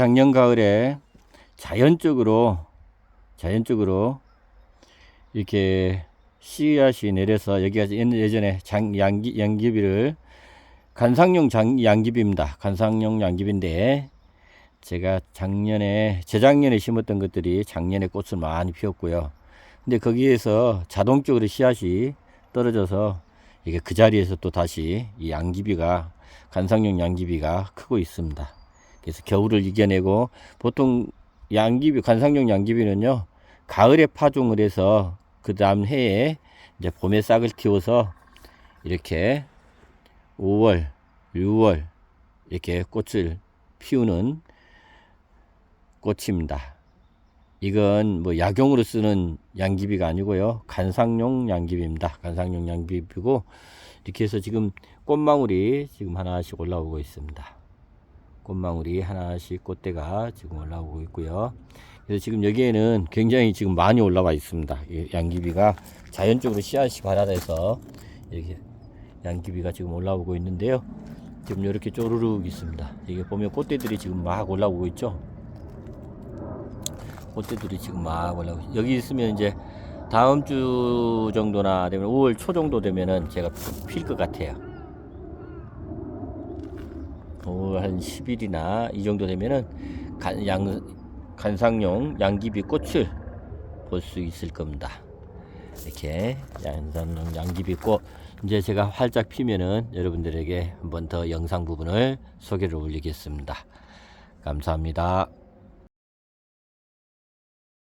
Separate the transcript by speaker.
Speaker 1: 작년 가을에 자연적으로 자연적으로 이렇게 씨앗이 내려서 여기가 옛- 예전에 장, 양기, 양귀비를 관상용 장, 양귀비입니다. 관상용 양귀비인데 제가 작년에 재작년에 심었던 것들이 작년에 꽃을 많이 피웠고요. 근데 거기에서 자동적으로 씨앗이 떨어져서 이게 그 자리에서 또 다시 이 양귀비가 관상용 양귀비가 크고 있습니다. 그래서 겨울을 이겨내고 보통 양귀비 관상용 양귀비는요 가을에 파종을 해서 그 다음 해에 이제 봄에 싹을 틔워서 이렇게 5월, 6월 이렇게 꽃을 피우는 꽃입니다. 이건 뭐 약용으로 쓰는 양귀비가 아니고요. 관상용 양귀비입니다. 관상용 양귀비고 이렇게 해서 지금 꽃망울이 지금 하나씩 올라오고 있습니다. 꽃망울이 하나씩 꽃대가 지금 올라오고 있고요. 그래서 지금 여기에는 굉장히 지금 많이 올라와 있습니다. 이 양귀비가 자연적으로 씨앗이 발달해서 이렇게 양귀비가 지금 올라오고 있는데요. 지금 이렇게 쪼르륵 있습니다. 이게 보면 꽃대들이 지금 막 올라오고 있죠. 꽃대들이 지금 막 올라오고 있- 여기 있으면 이제 다음 주 정도나 되면 5월 초 정도 되면은 제가 필 것 같아요. 5월 한 10일이나 이 정도 되면은 간, 양, 간상용 양귀비 꽃을 볼 수 있을 겁니다. 이렇게 양산용 양귀비 꽃 이제 제가 활짝 피면은 여러분들에게 한번 더 영상 부분을 소개를 올리겠습니다. 감사합니다.